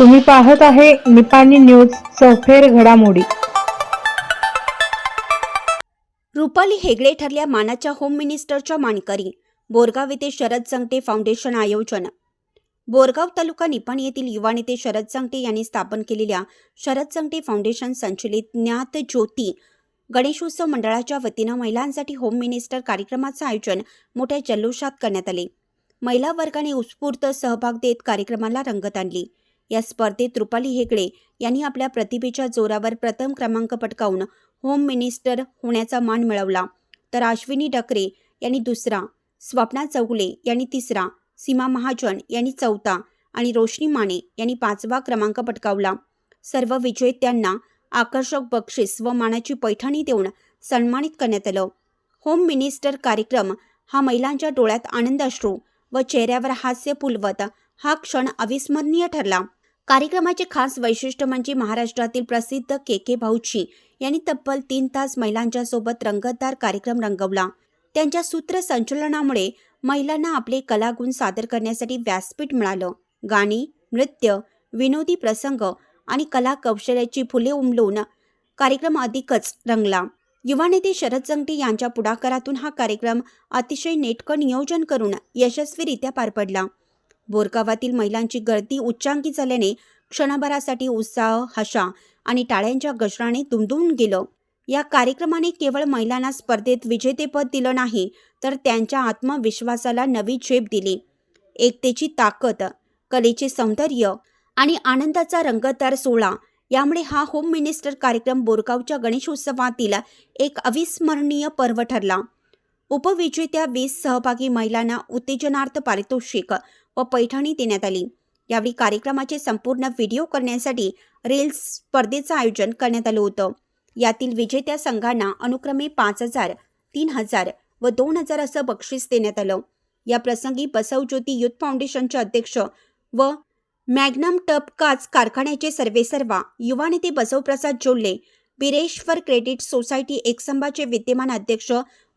तुम्ही पाहत आहे निपाणी न्यूज चौफेर घडामोडी. रुपाली हेगडे ठरल्या मानाच्या होम मिनिस्टरच्या मानकरी बोरगाव येथे शरद संगटे फाउंडेशन आयोजन. बोरगाव तालुका निपाणी येथील युवा नेते शरद संगटे यांनी स्थापन केलेल्या शरद संगटे फाउंडेशन संचलित ज्ञात ज्योती गणेशोत्सव मंडळाच्या वतीनं महिलांसाठी होम मिनिस्टर कार्यक्रमाचं आयोजन मोठ्या जल्लोषात करण्यात आले. महिला वर्गाने उत्स्फूर्त सहभाग देत कार्यक्रमाला रंगत आणली. या स्पर्धेत रुपाली हेगडे यांनी आपल्या प्रतिभेच्या जोरावर प्रथम क्रमांक पटकावून होम मिनिस्टर होण्याचा मान मिळवला. तर अश्विनी डकरे यांनी दुसरा स्वप्ना चौगुले यांनी तिसरा सीमा महाजन यांनी चौथा आणि रोशनी माने यांनी पाचवा क्रमांक पटकावला. सर्व विजेत्यांना आकर्षक बक्षीस व मानाची पैठणी देऊन सन्मानित करण्यात आलं. होम मिनिस्टर कार्यक्रम हा महिलांच्या डोळ्यात आनंद अश्रू व चेहऱ्यावर हास्य फुलवत हा क्षण अविस्मरणीय ठरला. कार्यक्रमाचे खास वैशिष्ट्य म्हणजे महाराष्ट्रातील प्रसिद्ध के के भाऊची यांनी तब्बल तीन तास महिलांच्या सोबत रंगतदार कार्यक्रम रंगवला. त्यांच्या सूत्रसंचलनामुळे महिलांना आपले कलागुण सादर करण्यासाठी व्यासपीठ मिळालं. गाणी नृत्य विनोदी प्रसंग आणि कला कौशल्याची फुले उमलून कार्यक्रम अधिकच रंगला. युवा नेते शरद जंगटे यांच्या पुढाकारातून हा कार्यक्रम अतिशय नेटकं नियोजन करून यशस्वीरित्या पार पडला. बोरगावातील महिलांची गर्दी उच्चांकी झाल्याने क्षणभरासाठी उत्साह हशा आणि टाळ्यांच्या गजराने दुमदुमून गेलं. या कार्यक्रमाने केवळ महिलांना स्पर्धेत विजेतेपद दिलं नाही तर त्यांच्या आत्मविश्वासाला नवी झेप दिली. एकतेची ताकद कलेचे सौंदर्य आणि आनंदाचा रंगतदार सोहळा यामुळे हा होम मिनिस्टर कार्यक्रम बोरगावच्या गणेशोत्सवातील एक अविस्मरणीय पर्व ठरला. उपविजेत्या वीस सहभागी महिलांना उत्तेजनार्थ पारितोषिक व पैठणी देण्यात आली. यावेळी कार्यक्रमाचे संपूर्ण व्हिडिओ करण्यासाठी रील्स स्पर्धेचं आयोजन करण्यात आलं होतं. यातील विजेत्या संघांना अनुक्रमे पाच हजार तीन हजार व दोन हजार असं बक्षीस देण्यात आलं. या प्रसंगी बसवज्योती युथ फाउंडेशनचे अध्यक्ष व मॅग्नम टप काच कारखान्याचे सर्वेसर्वा युवा नेते बसवप्रसाद जोल्ले बिरेश्वर क्रेडिट सोसायटी एकसंभाचे विद्यमान अध्यक्ष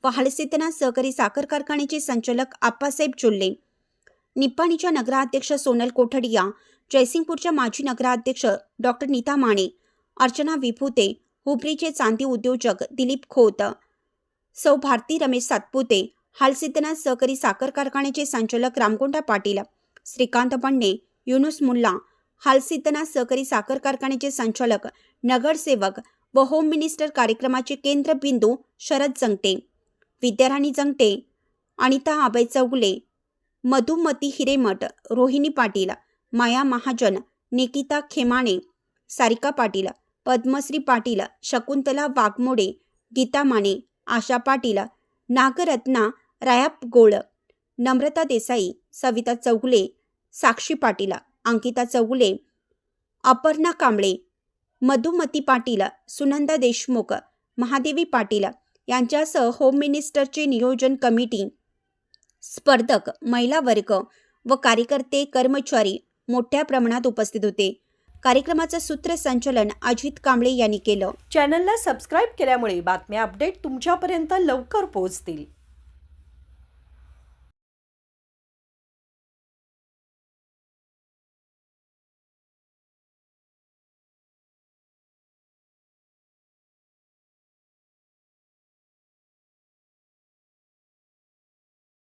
व हलसितना सहकारी साखर कारखान्याचे संचालक आप्पासाहेब जोल्ले निप्पाणीच्या नगराध्यक्ष सोनल कोठडिया जयसिंगपूरच्या माजी नगराध्यक्ष डॉक्टर नीता माने अर्चना विभूते हुबरीचे चांदी उद्योजक दिलीप खोत सौ भारती रमेश सातपुते हालसिद्धनाथ सहकारी साखर कारखान्याचे संचालक रामकोंडा पाटील श्रीकांत बंडे युनुस मुल्ला हालसिद्धनाथ सहकारी साखर कारखान्याचे संचालक नगरसेवक व होम मिनिस्टर कार्यक्रमाचे केंद्रबिंदू शरद जंगटे विद्याराणी जंगटे अनिता आबय चौगुले मधुमती हिरेमठ रोहिणी पाटील माया महाजन निकिता खेमाणे सारिका पाटील पद्मश्री पाटील शकुंतला वाघमोडे गीता माने आशा पाटील नागरत्ना रायाप गोळ नम्रता देसाई सविता चौगुले साक्षी पाटील अंकिता चौगुले अपर्णा कांबळे मधुमती पाटील सुनंदा देशमुख महादेवी पाटील यांच्यासह होम मिनिस्टरचे नियोजन कमिटी स्पर्धक महिला वर्ग व कार्यकर्ते कर्मचारी मोठ्या प्रमाणात उपस्थित होते. कार्यक्रमाचं सूत्रसंचलन अजित कांबळे यांनी केलं. चॅनलला सबस्क्राईब केल्यामुळे बातम्या अपडेट तुमच्यापर्यंत लवकर पोहोचतील.